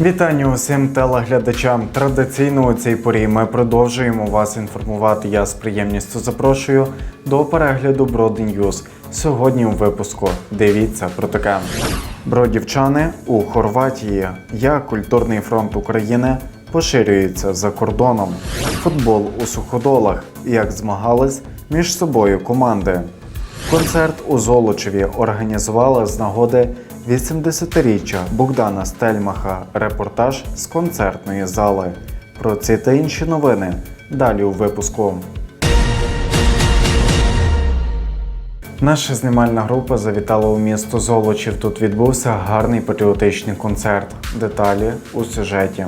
Вітання усім телеглядачам. Традиційно у цій порі ми продовжуємо вас інформувати. Я з приємністю запрошую до перегляду Броди Ньюз. Сьогодні у випуску дивіться про таке. Бродівчани у Хорватії. Як культурний фронт України поширюється за кордоном. Футбол у суходолах. Як змагались між собою команди. Концерт у Золочеві організували з нагоди 80-річчя Богдана Стельмаха. Репортаж з концертної зали. Про ці та інші новини далі у випуску. Наша знімальна група завітала у місто Золочів. Тут відбувся гарний патріотичний концерт. Деталі у сюжеті.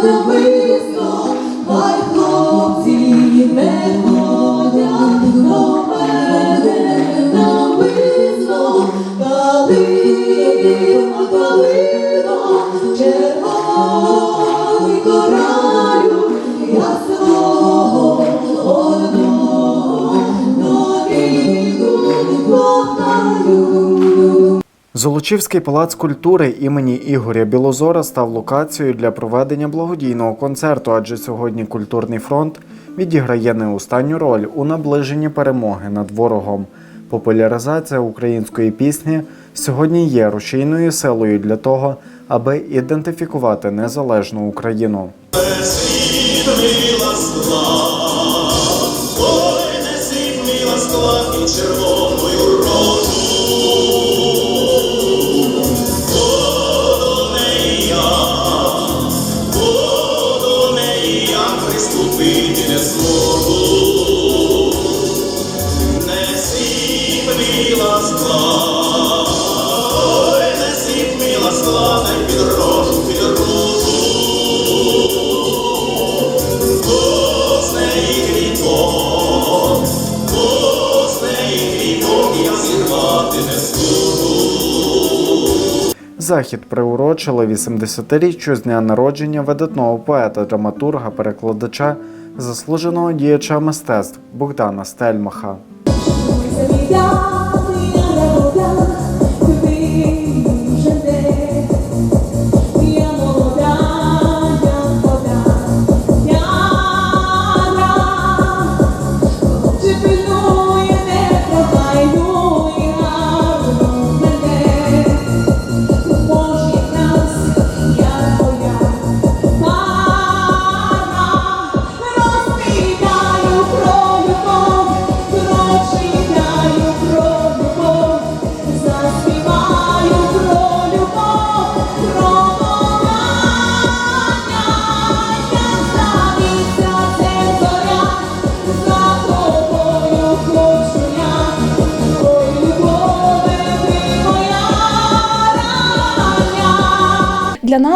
Написано, Золочівський палац культури імені Ігоря Білозора став локацією для проведення благодійного концерту, адже сьогодні культурний фронт відіграє не останню роль у наближенні перемоги над ворогом. Популяризація української пісні сьогодні є рушійною силою для того, аби ідентифікувати незалежну Україну. Червоною рожу. Захід приурочили 80-річчю з дня народження видатного поета, драматурга, перекладача, заслуженого діяча мистецтв Богдана Стельмаха.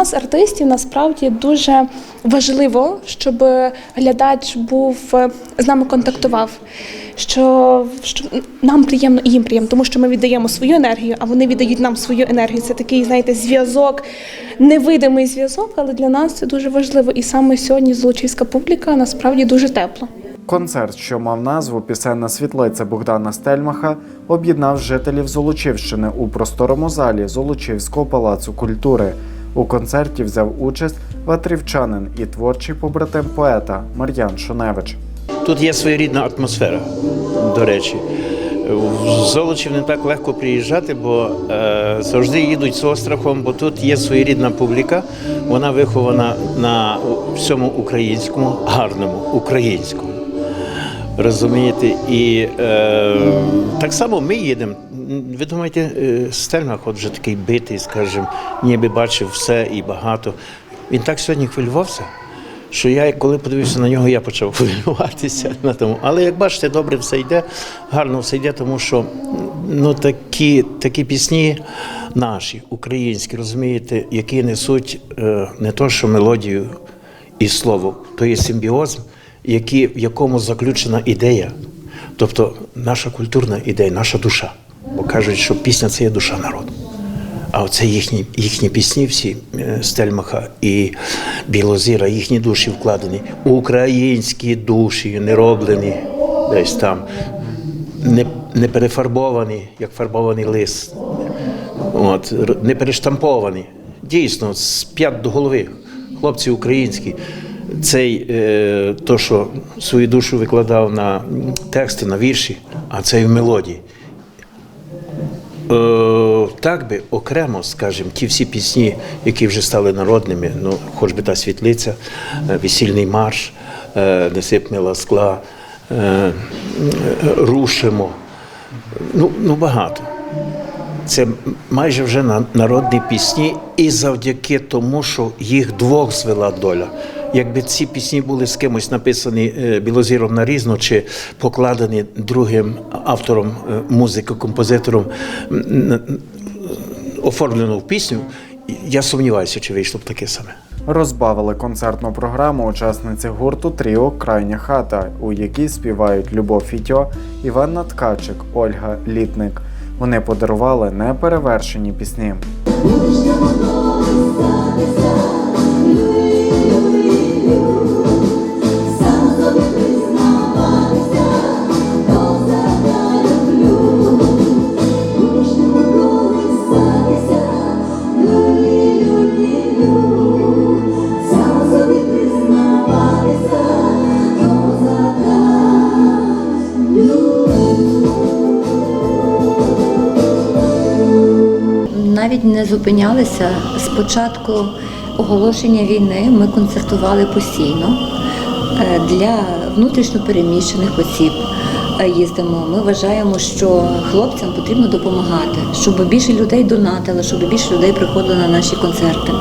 Нас, артистів, насправді дуже важливо, щоб глядач був е, з нами контактував. Що, що нам приємно і їм приємно, тому що ми віддаємо свою енергію, а вони віддають нам свою енергію. Це такий, знаєте, зв'язок, невидимий зв'язок, але для нас це дуже важливо. І саме сьогодні золочівська публіка насправді дуже тепла. Концерт, що мав назву Пісенна світлиця Богдана Стельмаха, об'єднав жителів Золочівщини у просторому залі Золочівського палацу культури. У концерті взяв участь ватрівчанин і творчий побратим поета Мар'ян Шуневич. Тут є своєрідна атмосфера, до речі. В Золочів не так легко приїжджати, бо е, завжди їдуть з острахом, бо тут є своєрідна публіка. Вона вихована на всьому українському, гарному українському. Розумієте? І е, так само ми їдемо. Ви думаєте, е, Стельмах от вже такий битий, скажімо, ніби бачив все і багато. Він так сьогодні хвилювався, що я, коли подивився на нього, я почав хвилюватися на тому. Але як бачите, добре все йде, гарно все йде, тому що ну, такі, такі пісні наші, українські, розумієте, які несуть е, не то, що мелодію і слово то є симбіоз, який, в якому заключена ідея, тобто наша культурна ідея, наша душа. Бо кажуть, що пісня це є душа народу. А оце їхні, їхні пісні, всі е, Стельмаха і Білозіра, їхні душі вкладені, українські душі, не роблені десь там, не, не перефарбовані, як фарбований лист, от, не перештамповані. Дійсно, з п'ят до голови. Хлопці українські. Цей, е, то, що свою душу викладав на тексти, на вірші, а цей в мелодії. Е, так би окремо, скажімо, ті всі пісні, які вже стали народними, ну, хоч би та світлиця, е, весільний марш, е, не сипнила скла, рушимо. Ну, ну багато. Це майже вже на- народні пісні, і завдяки тому, що їх двох звела доля. Якби ці пісні були з кимось написані е, білозіром нарізно чи покладені другим автором е, музики, композитором, оформлено в пісню, я сумніваюся, чи вийшло б таке саме. Розбавили концертну програму учасниці гурту Тріо Крайня хата, у якій співають Любов Фітьо, Іванна Ткачик, Ольга Літник. Вони подарували неперевершені пісні. Не зупинялися. З початку оголошення війни ми концертували постійно Е, для внутрішньо переміщених осіб. е, Їздимо. Ми вважаємо, що хлопцям потрібно допомагати, щоб більше людей донатили, щоб більше людей приходило на наші концерти.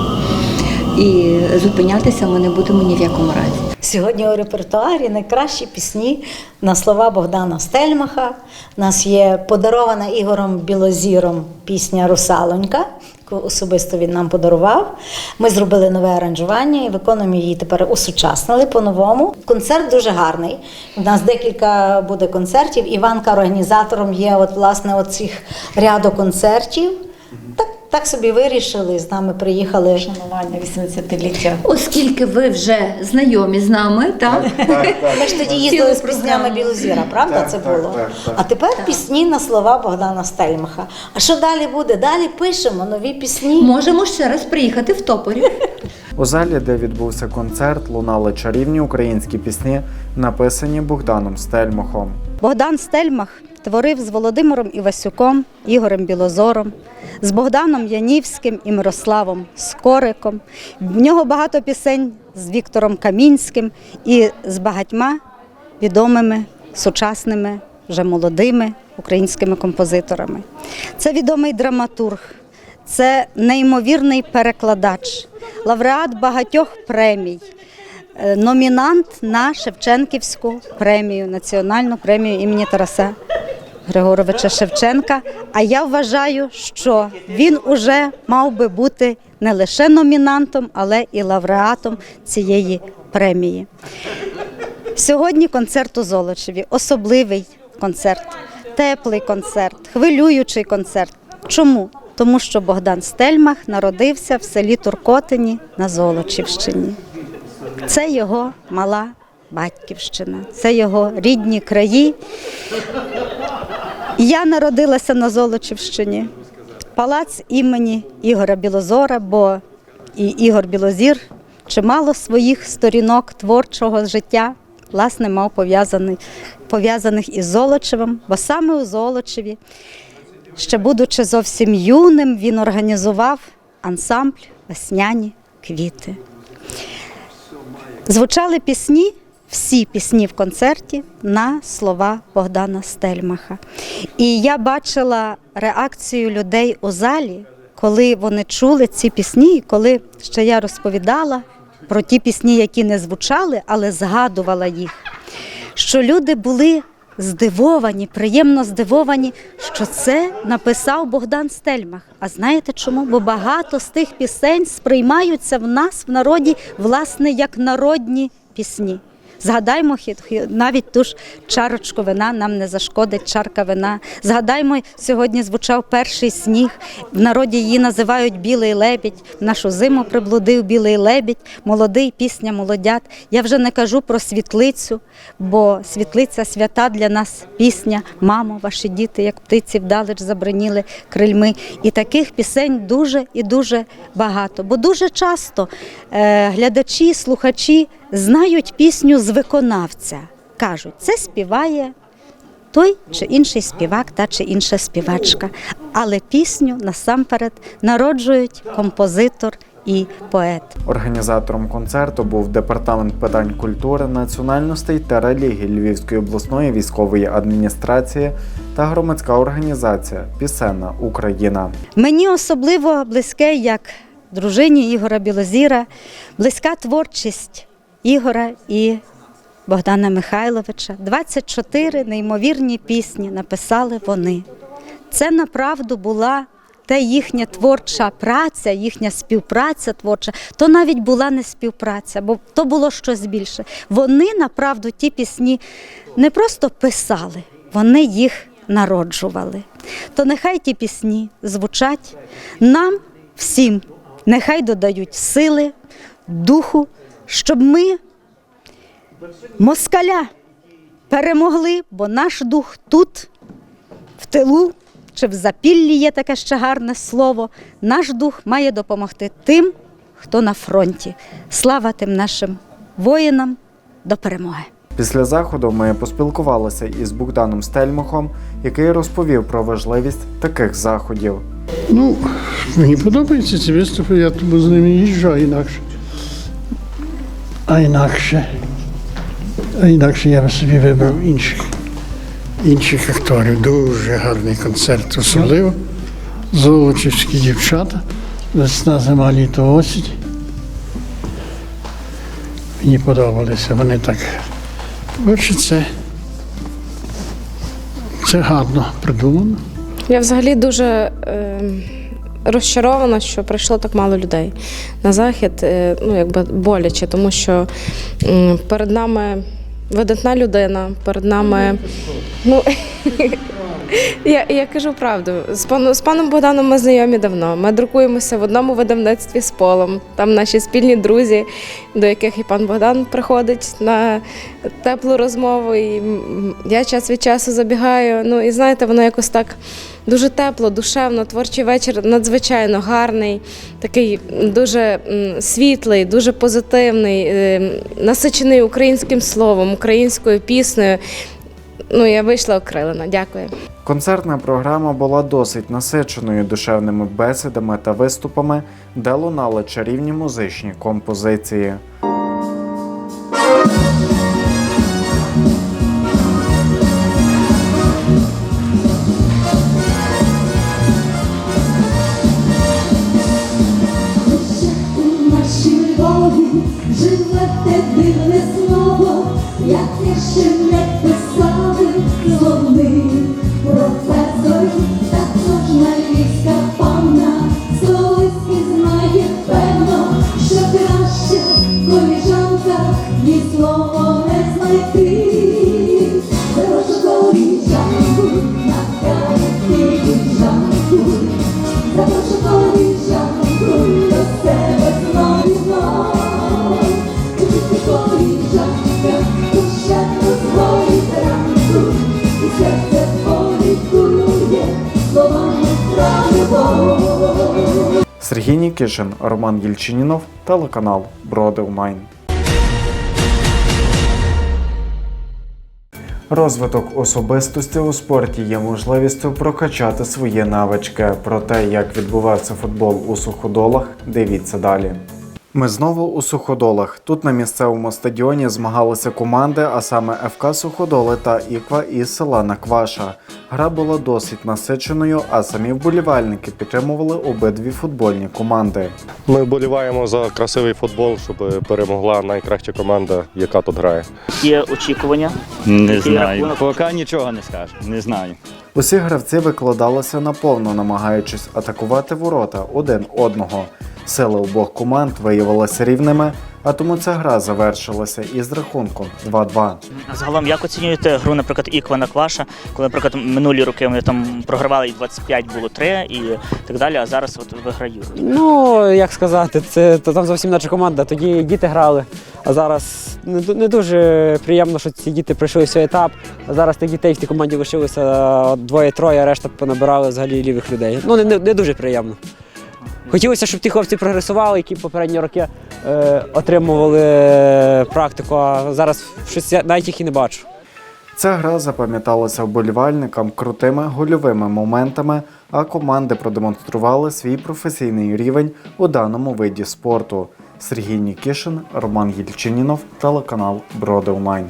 І зупинятися ми не будемо ні в якому разі. Сьогодні у репертуарі найкращі пісні на слова Богдана Стельмаха. У нас є подарована Ігорем Білозіром пісня Русалонька, яку особисто він нам подарував. Ми зробили нове аранжування і виконуємо її тепер усучаснили по-новому. Концерт дуже гарний. У нас декілька буде концертів. Іванка організатором є от, власне оцих ряду концертів. Так, собі вирішили, з нами приїхали. Шанування 80-ліття. Оскільки ви вже знайомі з нами, так? Ми ж тоді їздили з піснями Білозіра, правда це було? А тепер пісні на слова Богдана Стельмаха. А що далі буде? Далі пишемо нові пісні. Можемо ще раз приїхати в Топорів. У залі, де відбувся концерт, лунали чарівні українські пісні, написані Богданом Стельмахом. Богдан Стельмах творив з Володимиром Івасюком, Ігорем Білозором, з Богданом Янівським і Мирославом Скориком. В нього багато пісень з Віктором Камінським і з багатьма відомими сучасними, вже молодими українськими композиторами. Це відомий драматург, це неймовірний перекладач, лауреат багатьох премій. Е, номінант на Шевченківську премію, національну премію імені Тараса Григоровича Шевченка. А я вважаю, що він уже мав би бути не лише номінантом, але і лауреатом цієї премії. Сьогодні концерт у Золочеві особливий концерт, теплий концерт, хвилюючий концерт. Чому? Тому що Богдан Стельмах народився в селі Туркотині на Золочівщині. Це його мала батьківщина, це його рідні краї. Я народилася на Золочівщині, палац імені Ігоря Білозора, бо і Ігор Білозір чимало своїх сторінок творчого життя власне мав пов'язаний, пов'язаних із Золочевим, бо саме у Золочеві, ще будучи зовсім юним, він організував ансамбль Весняні квіти. Звучали пісні, всі пісні в концерті на слова Богдана Стельмаха. І я бачила реакцію людей у залі, коли вони чули ці пісні, і коли ще я розповідала про ті пісні, які не звучали, але згадувала їх. Що люди були здивовані, приємно здивовані, що це написав Богдан Стельмах. А знаєте чому? Бо багато з тих пісень сприймаються в нас в народі, власне, як народні пісні. Згадаймо хі- хі- навіть ту ж чарочку вина, нам не зашкодить чарка вина. Згадаймо, сьогодні звучав перший сніг. В народі її називають Білий лебідь. Нашу зиму приблудив білий лебідь, молодий пісня молодят. Я вже не кажу про світлицю, бо світлиця свята для нас пісня. Мамо, ваші діти, як птиці вдалеч забриніли крильми. І таких пісень дуже і дуже багато. Бо дуже часто е, глядачі, слухачі знають пісню з виконавця. Кажуть, це співає той чи інший співак та чи інша співачка. Але пісню насамперед народжують композитор і поет. Організатором концерту був департамент питань культури, національностей та релігій Львівської обласної військової адміністрації та громадська організація Пісенна Україна. Мені особливо близьке, як дружині Ігора Білозіра, близька творчість Ігора і Богдана Михайловича. 24 неймовірні пісні написали вони. Це направду була та їхня творча праця, їхня співпраця творча, то навіть була не співпраця, бо то було щось більше. Вони направду ті пісні не просто писали, вони їх народжували. То нехай ті пісні звучать нам всім, нехай додають сили, духу, щоб ми москаля перемогли, бо наш дух тут, в тилу чи в запіллі є таке ще гарне слово. Наш дух має допомогти тим, хто на фронті. Слава тим нашим воїнам до перемоги. Після заходу ми поспілкувалися із Богданом Стельмахом, який розповів про важливість таких заходів. Ну, мені подобаються ці виступи, я тому з ними їжджу, а інакше. А інакше. А інакше я би собі вибрав інших, інших акторів. Дуже гарний концерт, особливо. Золочівські дівчата. Весна, зима, літо, осінь. Мені подобалися. Вони так. Коротше, це, це гарно придумано. Я взагалі дуже е, розчарована, що прийшло так мало людей на захід. Е, ну, якби боляче, тому що перед нами видатна людина, перед нами. Ну, я, я кажу правду. З паном, з паном Богданом ми знайомі давно. Ми друкуємося в одному видавництві з полом. Там наші спільні друзі, до яких і пан Богдан приходить на теплу розмову. І я час від часу забігаю. Ну і знаєте, воно якось так дуже тепло, душевно. Творчий вечір надзвичайно гарний, такий дуже світлий, дуже позитивний, е, насичений українським словом, українською піснею. Ну, я вийшла окрилена. Дякую. Концертна програма була досить насиченою душевними бесідами та виступами, де лунали чарівні музичні композиції. Сергій Нікішин, Роман Єльчинінов, телеканал Бродилмайн. Розвиток особистості у спорті є можливістю прокачати свої навички. Про те, як відбувався футбол у суходолах, дивіться далі. Ми знову у суходолах. Тут на місцевому стадіоні змагалися команди, а саме ФК Суходоли та Іква із села Накваша. Гра була досить насиченою, а самі вболівальники підтримували обидві футбольні команди. Ми вболіваємо за красивий футбол, щоб перемогла найкраща команда, яка тут грає. Є очікування. Не Який знаю. рахунок? Поки нічого не скажу. Не знаю. Усі гравці викладалися наповно, намагаючись атакувати ворота один одного. Сили обох команд виявилися рівними, а тому ця гра завершилася із рахунком 2-2. А Загалом, як оцінюєте гру, наприклад, Іква на Кваша, коли, наприклад, минулі роки вони там програвали і 25 було 3 і так далі, а зараз от виграють. Ну, як сказати, це то там зовсім наша команда. Тоді діти грали, а зараз не, не дуже приємно, що ці діти пройшли цей етап. А зараз тих дітей в тій команді лишилося двоє-троє, а решта понабирали взагалі лівих людей. Ну, не, не, не дуже приємно. Хотілося, щоб ті хлопці прогресували, які попередні роки е, отримували практику, а зараз щось навіть їх і не бачу. Ця гра запам'яталася вболівальникам крутими гольовими моментами, а команди продемонстрували свій професійний рівень у даному виді спорту. Сергій Нікішин, Роман Єльчинінов, телеканал Броди Онлайн.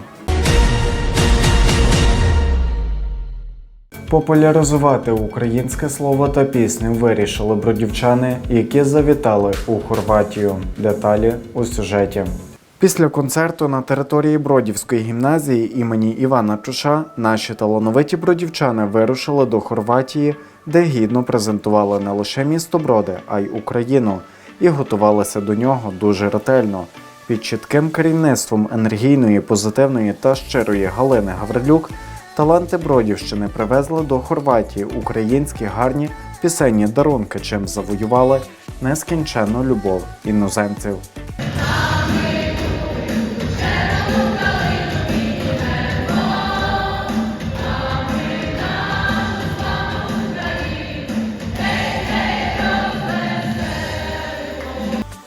Популяризувати українське слово та пісню вирішили бродівчани, які завітали у Хорватію. Деталі у сюжеті. Після концерту на території Бродівської гімназії імені Івана Чуша наші талановиті бродівчани вирушили до Хорватії, де гідно презентували не лише місто Броди, а й Україну, і готувалися до нього дуже ретельно. Під чітким керівництвом енергійної, позитивної та щирої Галини Гаврилюк таланти Бродівщини привезли до Хорватії українські гарні пісенні дарунки, чим завоювали нескінченну любов іноземців.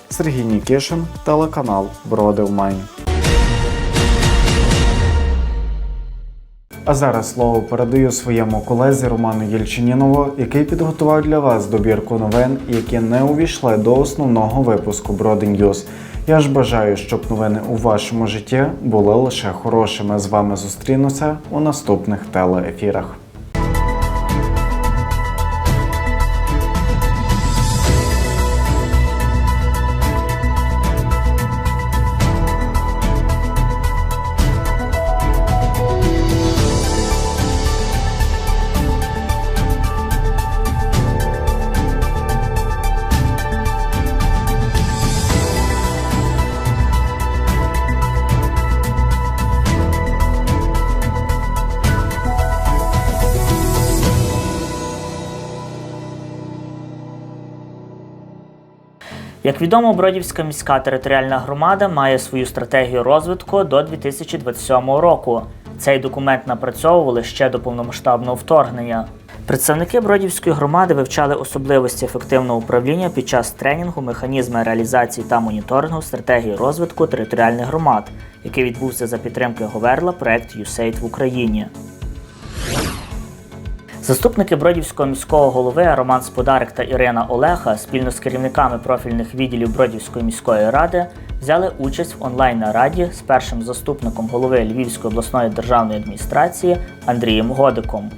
Сергій Нікішин, телеканал Броди А зараз слово передаю своєму колезі Роману Єльчинінову, який підготував для вас добірку новин, які не увійшли до основного випуску Броди News. Я ж бажаю, щоб новини у вашому житті були лише хорошими. З вами зустрінуся у наступних телеефірах. Як відомо, Бродівська міська територіальна громада має свою стратегію розвитку до 2027 року. Цей документ напрацьовували ще до повномасштабного вторгнення. Представники Бродівської громади вивчали особливості ефективного управління під час тренінгу, механізми реалізації та моніторингу стратегії розвитку територіальних громад, який відбувся за підтримки Говерла проект USAID в Україні. Заступники Бродівського міського голови Роман Сподарик та Ірина Олеха спільно з керівниками профільних відділів Бродівської міської ради взяли участь в онлайн-нараді з першим заступником голови Львівської обласної державної адміністрації Андрієм Годиком.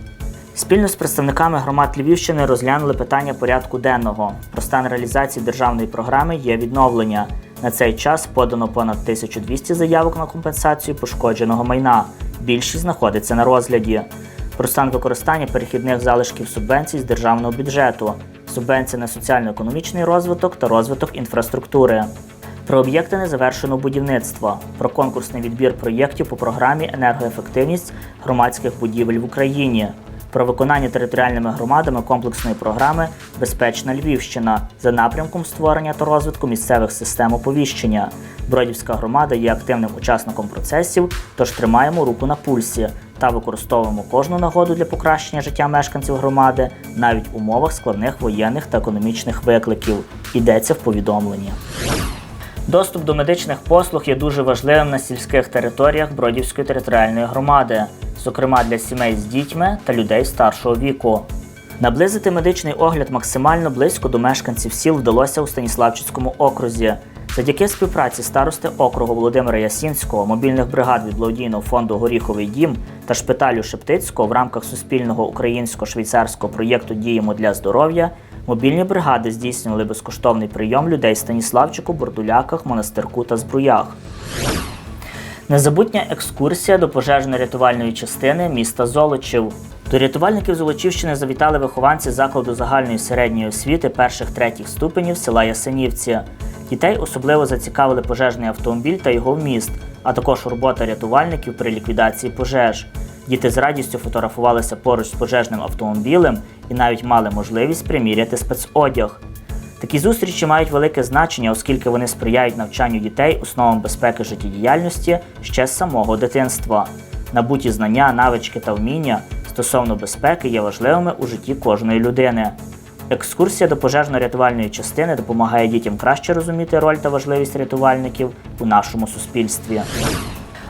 Спільно з представниками громад Львівщини розглянули питання порядку денного. Про стан реалізації державної програми є відновлення. На цей час подано понад 1200 заявок на компенсацію пошкодженого майна. Більшість знаходиться на розгляді. Про стан використання перехідних залишків субвенцій з державного бюджету, субвенції на соціально-економічний розвиток та розвиток інфраструктури. Про об'єкти незавершеного будівництва, про конкурсний відбір проєктів по програмі енергоефективність громадських будівель в Україні, про виконання територіальними громадами комплексної програми Безпечна Львівщина за напрямком створення та розвитку місцевих систем оповіщення. Бродівська громада є активним учасником процесів, тож тримаємо руку на пульсі та використовуємо кожну нагоду для покращення життя мешканців громади навіть в умовах складних воєнних та економічних викликів. Йдеться в повідомленні. Доступ до медичних послуг є дуже важливим на сільських територіях Бродівської територіальної громади, зокрема для сімей з дітьми та людей старшого віку. Наблизити медичний огляд максимально близько до мешканців сіл вдалося у Станіславчицькому окрузі. Завдяки співпраці старости округу Володимира Ясінського, мобільних бригад від благодійного фонду Горіховий дім та шпиталю Шептицького в рамках суспільного українсько-швейцарського проєкту Діємо для здоров'я мобільні бригади здійснювали безкоштовний прийом людей Станіславчику, Бордуляках, Монастирку та Збруях. Незабутня екскурсія до пожежно-рятувальної частини міста Золочів. До рятувальників Золочівщини завітали вихованці закладу загальної середньої освіти перших третіх ступенів села Ясенівці. Дітей особливо зацікавили пожежний автомобіль та його вміст, а також робота рятувальників при ліквідації пожеж. Діти з радістю фотографувалися поруч з пожежним автомобілем і навіть мали можливість приміряти спецодяг. Такі зустрічі мають велике значення, оскільки вони сприяють навчанню дітей основам безпеки життєдіяльності ще з самого дитинства. Набуті знання, навички та вміння стосовно безпеки є важливими у житті кожної людини. Екскурсія до пожежно-рятувальної частини допомагає дітям краще розуміти роль та важливість рятувальників у нашому суспільстві.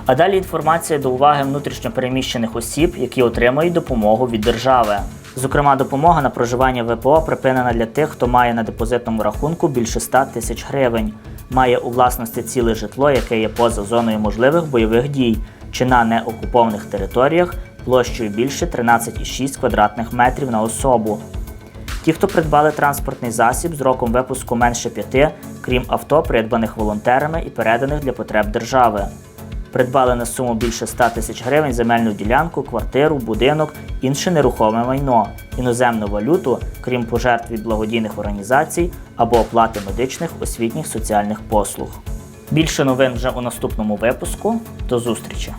А далі інформація до уваги внутрішньопереміщених осіб, які отримують допомогу від держави. Зокрема, допомога на проживання ВПО припинена для тих, хто має на депозитному рахунку більше 100 тисяч гривень, має у власності ціле житло, яке є поза зоною можливих бойових дій, чи на неокупованих територіях площею більше 13,6 квадратних метрів на особу. Ті, хто придбали транспортний засіб з роком випуску менше п'яти, крім авто, придбаних волонтерами і переданих для потреб держави. Придбали на суму більше 100 тисяч гривень земельну ділянку, квартиру, будинок, інше нерухоме майно, іноземну валюту, крім пожертв від благодійних організацій або оплати медичних, освітніх, соціальних послуг. Більше новин вже у наступному випуску. До зустрічі!